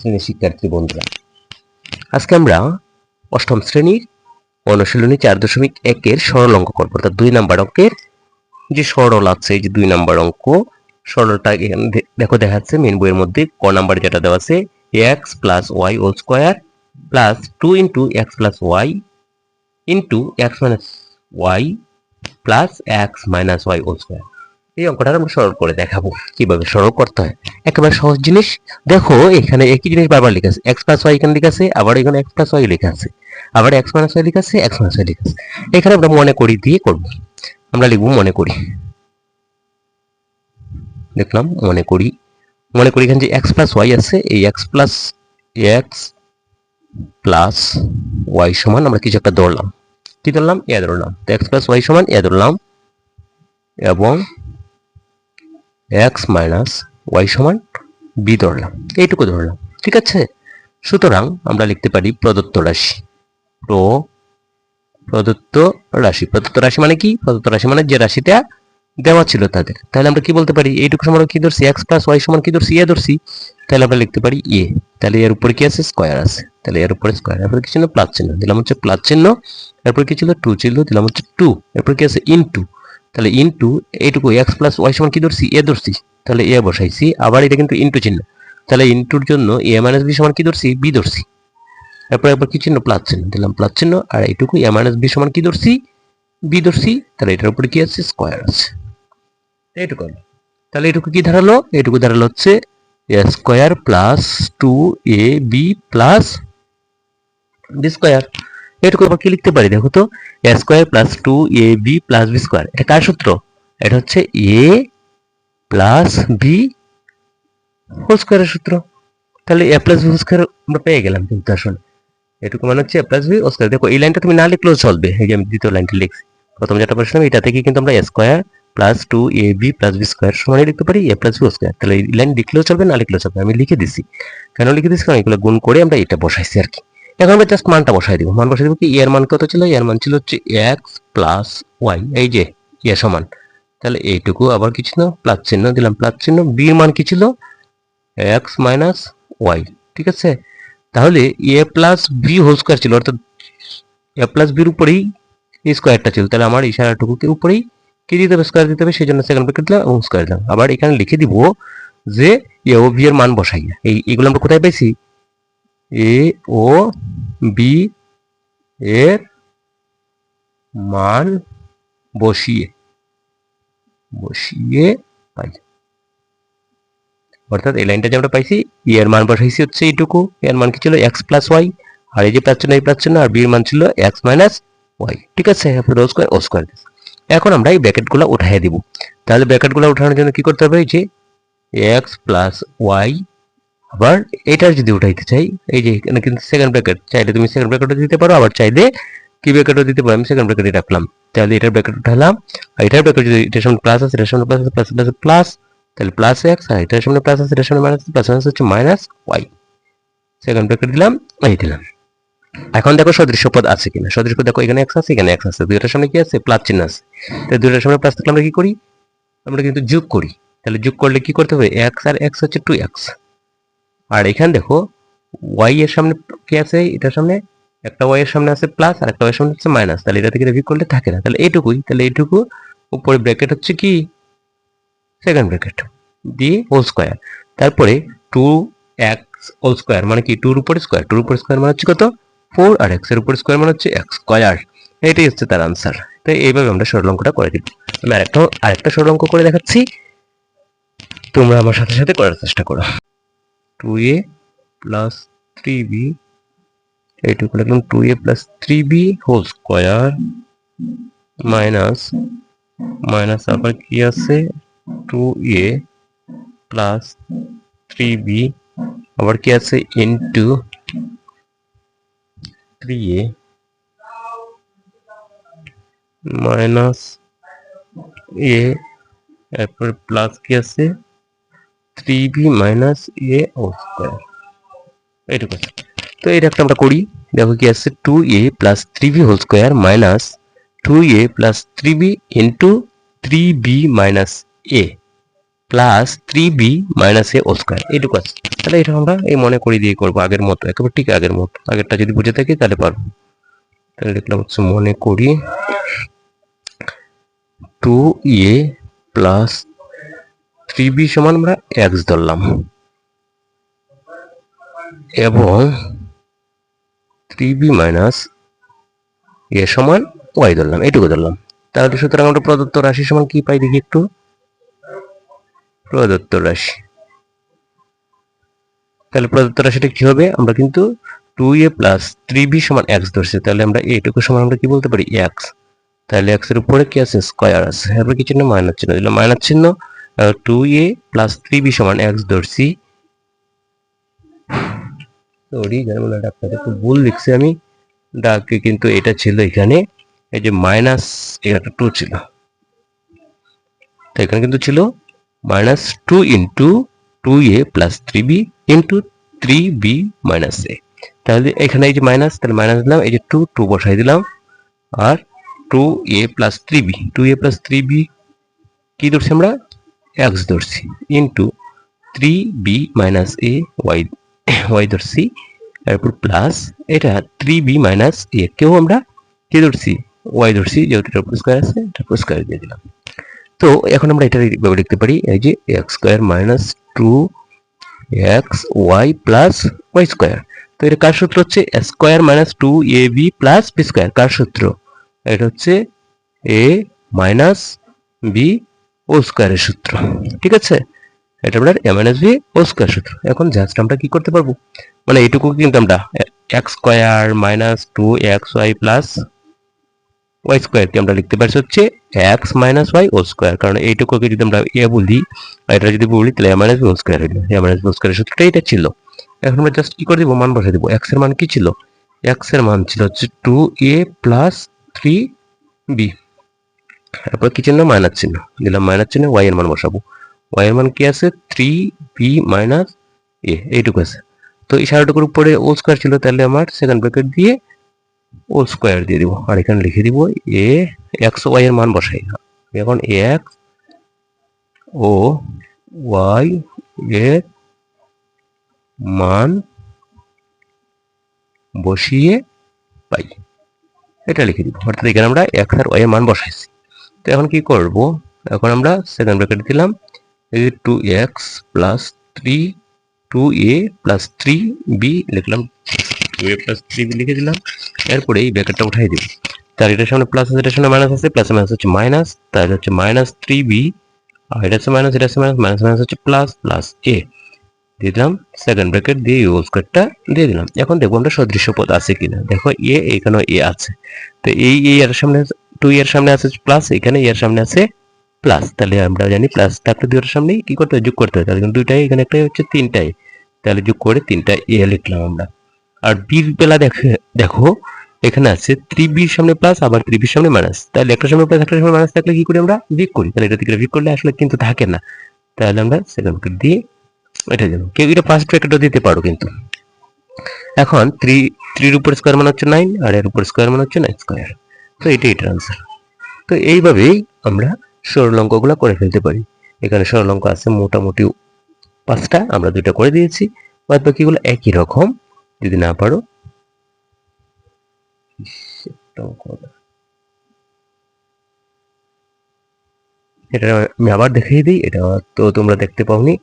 শ্রেণির শিক্ষার্থী বন্ধুরা, আজকে আমরা অষ্টম শ্রেণির অনুশীলনী চার দশমিক একের সরল অঙ্ক করব। অর্থাৎ দুই নাম্বার অঙ্কের যে সরল আছে, এই যে দুই নাম্বার অঙ্ক, সরলটা দেখো দেখাচ্ছে মেন বইয়ের মধ্যে ক নাম্বার যেটা দেওয়া আছে X plus Y whole square plus two into X plus Y into X minus Y plus X minus Y whole square এই অঙ্কটা আমরা সরল করে দেখাবো। কীভাবে সরল করতে হয়? একেবারে সহজ জিনিস। দেখো, এখানে একই জিনিস বারবার লেখা আছে। এক্স প্লাস ওয়াই এখানে লেখা আছে, আবার এখানে এক্স প্লাস ওয়াই লেখা আছে। আবার এক্স মাইনাস ওয়াই লেখা আছে এক্স মাইনাস ওয়াই লেখা আছে। এখানে আমরা মনে করি দিয়ে করব। আমরা লিখব মনে করি। দেখলাম, মনে করি। মনে করি এখানে যে এক্স প্লাস ওয়াই আছে, এই X plus X plus Y সমান আমরা কিছু একটা ধরলাম। কি ধরলাম? এ ধরলাম। তো এক্স প্লাস ওয়াই সমান এ ধরলাম এবং এক্স মাইনাস ওয়াই সমান বি ধরলাম, এইটুকু ধরলাম, ঠিক আছে? সুতরাং আমরা লিখতে পারি প্রদত্ত রাশি। প্রো প্রদত্ত রাশি প্রদত্ত রাশি মানে কি? প্রদত্ত রাশি মানে যে রাশিটা দেওয়া ছিল তাদের। তাহলে আমরা কি বলতে পারি? এইটুকু সমান কি ধরছি? এক্স প্লাস ওয়াই সমান কি ধরছি? এ ধরছি। তাহলে আমরা লিখতে পারি এ। তাহলে এর উপরে কি আছে? স্কোয়ার আছে। তাহলে এর উপরে স্কোয়ার এরপরে কি ছিল? প্লাস চিহ্ন। দিলাম হচ্ছে প্লাস চিহ্ন এরপর কি ছিল? টু ছিল দিলাম হচ্ছে টু এরপর কি আছে? ইন টু তাহলে ইনটু এইটুকু এক্স প্লাস ওয়াই সমান কি ধরছি? এ ধরছি। তাহলে এ বসাইছি। আবার এটা কিন্তু ইনটু চিহ্ন। তাহলে ইনটুর জন্য এ মাইনাস বি সমান কি ধরছি? বি ধরছি। এরপর একবার কি চিহ্ন? প্লাস চিহ্ন। দিলাম প্লাস চিহ্ন। আর এইটুকু এ মাইনাস বি সমান কি ধরছি? বি ধরছি। তাহলে এটার উপরে কি আছে? স্কোয়ার আছে। এইটুকু হলো। তাহলে এটুকু কি দাঁড়াল এটুকু দাঁড়াল হচ্ছে A square plus two A B plus B square এটুকু আবার কি লিখতে পারি দেখো তো? A square plus two A B plus B square এটা কার সূত্র? এটা হচ্ছে এ প্লাস বি হোল স্কোয়ারের সূত্র। তাহলে A plus B whole square আমরা পেয়ে গেলাম কিন্তু আসলে। এটুকু মানে হচ্ছে A plus B whole square দেখো, এই লাইনটা তুমি না লিখলেও চলবে। এই যে আমি দ্বিতীয় লাইনটি লিখছি। প্রথম যেটা বলছিলাম এটা থেকে কিন্তু আমরা A square plus two A B plus B square সমানই লিখতে পারি এ প্লাস বি স্কোয়ার তাহলে এই লাইন লিখলেও চলবে, না লিখলেও চলবে? আমি লিখে দিছি। কেন লিখে দিচ্ছি কারণ এগুলো গুণ করে আমরা এটা বসাইছি আর কি। এখন আমরা জাস্ট মানটা বসাই দিব। মান বসাই দিব কি? এর মান কত ছিল? এর মান ছিল হচ্ছে এক্স প্লাস ওয়াই এই যে এ সমান। তাহলে এইটুকু আবার কি ছিল? প্লাস চিহ্ন দিলাম। প্লাস চিহ্ন বি মান কি ছিল? এক্স মাইনাস ওয়াই ঠিক আছে? তাহলে A plus B whole square ছিল, অর্থাৎ এ প্লাস বির উপরেই এই স্কোয়ারটা ছিল। তাহলে আমার ইশারাটুকুকে উপরেই কি দিতে হবে? স্কোয়ার দিতে হবে সেই জন্য সেকেন্ড ব্র্যাকেট দিলাম এবং স্কোয়ার দিলাম। আবার এখানে লিখে দিব যে এ ও বি এর মান বসাইয়া। এই, এগুলো আমরা কোথায় পাইছি? এ ও বি এর মান বসিয়ে বসিয়ে পাই। অর্থাৎ এই লাইনটা যে আমরা পাইছি ই এর মান বসাইছি হচ্ছে এইটুকু। এর মান কি ছিল? এক্স প্লাস ওয়াই আর এই যে প্লাস চিহ্ন, এই প্লাস চিহ্ন, আর বি এর মান ছিল এক্স মাইনাস ওয়াই ঠিক আছে? রো স্কোয়ার ও স্কোয়ার এখন আমরা এই ব্র্যাকেটগুলো উঠাই দিব। তাহলে ব্র্যাকেটগুলো উঠানোর জন্য কি করতে হবে? যে এক্স প্লাস ওয়াই আবার এটার যদি উঠাইতে চাই, এই যে এখানে কিন্তু সেকেন্ড ব্র্যাকেট চাইলে তুমি সেকেন্ড ব্র্যাকেটও দিতে পারো, আবার চাইলে কি ব্র্যাকেটও দিতে পারো, আমি সেকেন্ড ব্র্যাকেটে রাখলাম। তাহলে এটার ব্র্যাকেট উঠালাম, আর এটার ব্র্যাকেট যদি এটার সামনে প্লাস আছে, এটার সামনে প্লাস আছে প্লাস প্লাস প্লাস তাহলে প্লাস এক্স আর এটার সামনে প্লাস আছে, এটার সামনে মাইনাস প্লাস মাইনাস হচ্ছে মাইনাস ওয়াই সেকেন্ড ব্র্যাকেট দিলাম, এই দিলাম। এখন দেখো সদৃশ্য পদ আছে কিনা। সদৃশ্য পদ দেখো, এখানে এক্স আছে, এখানে এক্স আছে, দুইটার সামনে কি আছে? প্লাস চিহ্ন আছে। তাহলে দুইটার সামনে প্লাস থাকলে আমরা কি করি? আমরা কিন্তু যোগ করি। তাহলে যোগ করলে কি করতে হবে? এক্স আর এক্স হচ্ছে টু এক্স আর এখানে দেখো ওয়াই এর সামনে কি আছে? এটার সামনে একটা ওয়াই এর সামনে আছে প্লাস আর একটা ওয়াই এর সামনে হচ্ছে মাইনাস তাহলে এটা থেকে রিভিউ করলে থাকে না। তাহলে এইটুকুই, তাহলে এইটুকু উপরে ব্র্যাকেট হচ্ছে কি? সেকেন্ড ব্র্যাকেট দিয়ে হোল স্কোয়ার তারপরে টু এক্স হোল স্কোয়ার মানে কি? টুর উপরে স্কোয়ার টুর উপরে স্কোয়ার মানে হচ্ছে কত? ফোর আর এক্সের উপরে স্কোয়ার মানে হচ্ছে এক্স স্কোয়ার এটাই হচ্ছে তার আনসার তাই এইভাবে আমরা সরল অঙ্কটা করে দিব আমি আরেকটা আরেকটা সরল অঙ্ক করে দেখাচ্ছি। তোমরা আমার সাথে সাথে করার চেষ্টা করো। Two A plus three B এইটুকু লিখলাম two A plus three B whole square minus minus আবার কি আছে two A plus three B আবার কি আছে into three A minus A এরপর প্লাস কি আছে থ্রি বি মাইনাস এ ও স্কোয়ার। এইটুকু তো এটা একটা আমরা করি, দেখো কি আছে two A plus three B whole square minus two A plus three B into three b minus a plus three b minus a O square. এইটুকু আছে। তাহলে এটা আমরা এই মনে করি দিয়ে করব, আগের মতো, একেবারে ঠিক আগের মতো। আগেরটা যদি বুঝে থাকি তাহলে পারব। তাহলে লিখলাম হচ্ছে মনে করি two a plus three b সমান আমরা এক্স ধরলাম। এবং থ্রি বি মাইনাস এ সমান ওয়াই ধরলাম এইটুকু ধরলাম। তাহলে সুতরাং আমরা প্রদত্ত রাশি সমান কি পাই দেখি একটু? প্রদত্ত রাশি। তাহলে প্রদত্ত রাশিটা কি হবে? আমরা কিন্তু two a plus three b সমান এক্স ধরছি, তাহলে আমরা এইটুকু সমান আমরা কি বলতে পারি? এক্স তাহলে এক্সের উপরে কি আছে? স্কোয়ার আছে। এরপর কি চিহ্ন? মাইনাস চিহ্ন। দিলাম মাইনাস চিহ্ন। Two a plus three b সমান এক্স ধরছি সরি জানব ডাক্তার একটু ভুল লিখছি আমি। ডাকে কিন্তু এটা ছিল এখানে, এই যে মাইনাস একটা টু ছিল। তো এখানে কিন্তু ছিল minus two into two a plus three b into three b minus a তাহলে এখানে এই যে মাইনাস তাহলে মাইনাস দিলাম, এই যে টু টু বসাই দিলাম। আর two a plus three b two a plus three b কি ধরছি আমরা? এক্স ধরছি into three b minus a y y ধরছি এরপর প্লাস এটা থ্রি বি মাইনাস এ কেউ আমরা কি ধরছি ওয়াই ধরছি যেহেতু এটা স্কোয়ার আছে, এটা স্কোয়ার দিয়ে দিলাম। তো এখন আমরা এটা এইভাবে লিখতে পারি, এই যে x square minus two x y plus y square তো এটা কার সূত্র হচ্ছে? Square minus two a b plus b square কার সূত্র? এটা হচ্ছে এ মাইনাস বি ও স্কোয়ারের সূত্র, ঠিক আছে? এটা আপনার এ মাইনাস বি ও স্কোয়ার সূত্র। এখন জাস্ট আমরা কি করতে পারব? মানে এইটুকু কিন্তু আমরা x square minus two x y plus y স্কোয়ারকে আমরা লিখতে পারছি হচ্ছে এক্স মাইনাস ওয়াই ও স্কোয়ার কারণ এইটুকুকে যদি আমরা এ বলি এটা যদি বলি, তাহলে এ মাইনাস বি ও স্কোয়ার হইল এ মাইনাস বি ও স্কোয়ারের সূত্রটা এটা ছিল। এখন আমরা জাস্ট কি করে দিব? মান বসে দিব। এক্সের মান কি ছিল? এক্সের মান ছিল হচ্ছে two a plus three b তারপর কি চিহ্ন মাইনাস চিহ্ন। দিলাম মাইনাস চিহ্ন ওয়াই এর মান বসাবো। ওয়াই এর মান কি আছে? থ্রি বি মাইনাস এ এইটুকু আছে। তো এই সারাটুকুর উপরে ও স্কোয়ার ছিল, তাহলে আমার সেকেন্ড ব্র্যাকেট দিয়ে ও স্কোয়ার দিয়ে দিব। আর এখানে লিখে দিব এ এক্স ওয়াই এর মান বসাই। এখন এক্স ও ওয়াই এর মান বসিয়ে পাই। এটা লিখে দিব। অর্থাৎ এখানে আমরা এক্স আর ওয়াই এর মান বসাইছি। তো এখন কি করব? এখন আমরা সেকেন্ড ব্র্যাকেট দিলাম। এই two x plus three two a plus three b লিখলাম। Two a plus three b লিখে দিলাম। এরপরে এই ব্র্যাকেটটা উঠাই দিব। তার এটার সামনে প্লাস আছে, এটার সামনে মাইনাস আছে প্লাস মাইনাস হচ্ছে মাইনাস তার হচ্ছে মাইনাস থ্রি বি আর এটা হচ্ছে মাইনাস এটা মাইনাস মাইনাস মাইনাস হচ্ছে প্লাস প্লাস এ দিয়ে দিলাম সেকেন্ড ব্র্যাকেট দিয়ে ইউজ কার্ডটা দিয়ে দিলাম। এখন দেখব আমরা সদৃশ্য পদ আছে কিনা। দেখো এ এখানে এ আছে। তো এই এ এর সামনে টু এর সামনে আছে প্লাস এখানে এর সামনে আছে প্লাস তাহলে আমরা জানি প্লাস থাকলে দুইটার সামনে কি করতে হয়? যোগ করতে হয়। তাহলে দুইটাই এখানে একটা হচ্ছে তিনটাই। তাহলে যোগ করে তিনটা এ লিখলাম আমরা। আর বির বেলা দেখে, দেখো, এখানে আছে থ্রি বির সামনে প্লাস আবার থ্রি বির সামনে মাইনাস তাহলে একটা সামনে প্লাস একটা সামনে মাইনাস থাকলে কি করি আমরা? বিক করি। তাহলে এটা থেকে বিক করলে আসলে কিন্তু থাকে না। তাহলে আমরা সেকেন্ড ব্র্যাকেট দিয়ে এটা দেবো। কেউ এটা ফার্স্ট ব্র্যাকেটও দিতে পারো কিন্তু। এখন থ্রি থ্রির উপর স্কোয়ার মানে হচ্ছে নাইন আর এর উপর স্কোয়ার মানে হচ্ছে নাইন স্কোয়ার তো এটাই এটার আনসার তো এইভাবেই আমরা সরলঙ্কগুলো করে ফেলতে পারি। এখানে সরলঙ্ক আছে মোটামুটি পাঁচটা, আমরা দুইটা করে দিয়েছি। বাদ বাকিগুলো একই রকম, যদি না পারো। এটা আমি আবার দেখিয়ে দিই, এটা তো তোমরা দেখতে পাওনি।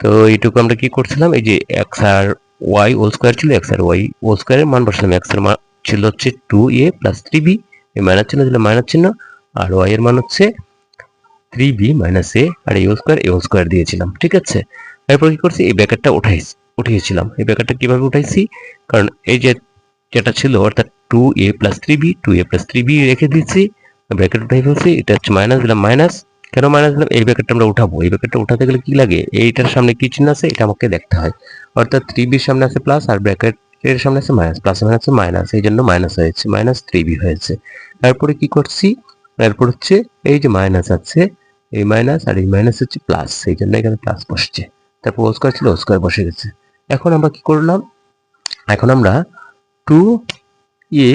তো এইটুকু আমরা কি করছিলাম, এই যে এক্স আর ওয়াই হোল স্কোয়ার ছিল এক্স আর ওয়াই হোল স্কোয়ারের মান বসালাম। এক্সের মান ছিল হচ্ছে two a plus three b এই মাইনাস চিহ্ন দিলে মাইনাস চিহ্ন, আর ওয়াই এর মান হচ্ছে থ্রি বি মাইনাস এ আর এ স্কোয়ার এ স্কোয়ার দিয়েছিলাম, ঠিক আছে? এরপর কি করছি? এই ব্যাকেটটা উঠাইছি উঠিয়েছিলাম। এই ব্যাকেটটা কীভাবে উঠাইছি? কারণ এই যে যেটা ছিল, অর্থাৎ two a plus three b two a plus three b রেখে দিচ্ছি ব্র্যাকেট উঠাই ফেলছি, এটা হচ্ছে মাইনাস দিলাম মাইনাস কেন মাইনাস দিলাম? এই ব্র্যাকেটটা আমরা উঠাবো। এই ব্র্যাকেটটা উঠাতে গেলে কি লাগে? এইটার সামনে কি চিহ্ন আছে? এটা আমাকে দেখতে হয়। অর্থাৎ থ্রি বির সামনে আছে প্লাস আর ব্র্যাকেট এর সামনে আছে মাইনাস প্লাস মাইনাস মাইনাস এই জন্য মাইনাস হয়েছে মাইনাস থ্রি বি হয়েছে। তারপরে কি করছি? এরপর হচ্ছে এই যে মাইনাস আছে, এই মাইনাস আর এই মাইনাস হচ্ছে প্লাস সেই জন্য এখানে প্লাস বসছে। তারপর ও স্কোয়ার ছিল ও স্কোয়ার বসে গেছে। এখন আমরা কি করলাম? এখন আমরা টু এ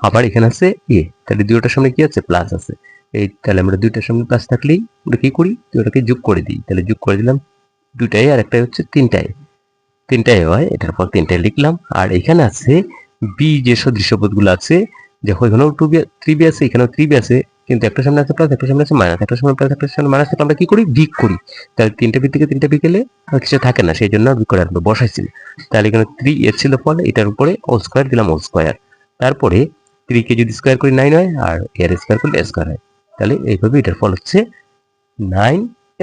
আবার এখানে আছে এ তাহলে দুটোটার সামনে কি আছে? প্লাস আছে। এই তাহলে আমরা দুইটার সামনে প্লাস থাকলেই আমরা কি করি? ওটাকে যোগ করে দিই। তাহলে যোগ করে দিলাম দুটাই আর একটা হচ্ছে তিনটায় তিনটায় হয়, এটার পর তিনটায় লিখলাম। আর এখানে আছে বি যে সদৃশ্য পদগুলো আছে দেখো এখানেও টু বি থ্রি বি আছে, এখানেও থ্রি বি আছে, কিন্তু একটা সামনে আছে প্লাস একটা সামনে আছে মাইনাস একটা সামনে প্লাস একটা সামনে মাইনাস আমরা কি করি? বিগ করি। তাহলে তিনটা থেকে তিনটা বিকেলে কিছু থাকে না সেই জন্য বিগ করে আমরা বসাইছি তাহলে এখানে থ্রি এর ছিল ফল এটার উপরে ও স্কোয়ার দিলাম ও স্কোয়ার তারপরে থ্রি কে যদি স্কোয়ার করি নাইন হয়, আর এর স্কোয়ার করলে স্কোয়ার হয়। তাহলে এইভাবে এটার ফল হচ্ছে নাইন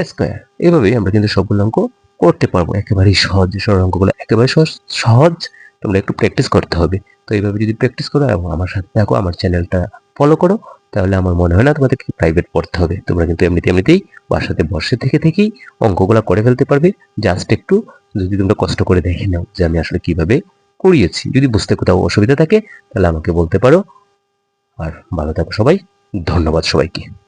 স্কোয়ার এইভাবেই আমরা কিন্তু সবগুলো অঙ্ক করতে পারব। একেবারেই সহজ সরল অঙ্কগুলো একেবারে সহজ তোমরা একটু প্র্যাকটিস করতে হবে। তো এইভাবে যদি প্র্যাকটিস করো এবং আমার সাথে থাকো, আমার চ্যানেলটা ফলো করো, তাহলে আমার মনে হয় না তোমাদেরকে প্রাইভেট পড়তে হবে। তোমরা কিন্তু এমনিতে, এমনিতেই বাসাতে বসে থেকে, থেকেই অঙ্কগুলো করে ফেলতে পারবে। জাস্ট একটু যদি তোমরা কষ্ট করে দেখে নাও যে আমি আসলে কীভাবে করিয়েছি। যদি বুঝতে কোথাও অসুবিধা থাকে, তাহলে আমাকে বলতে পারো। আর ভালো থাকো সবাই। ধন্যবাদ সবাইকে।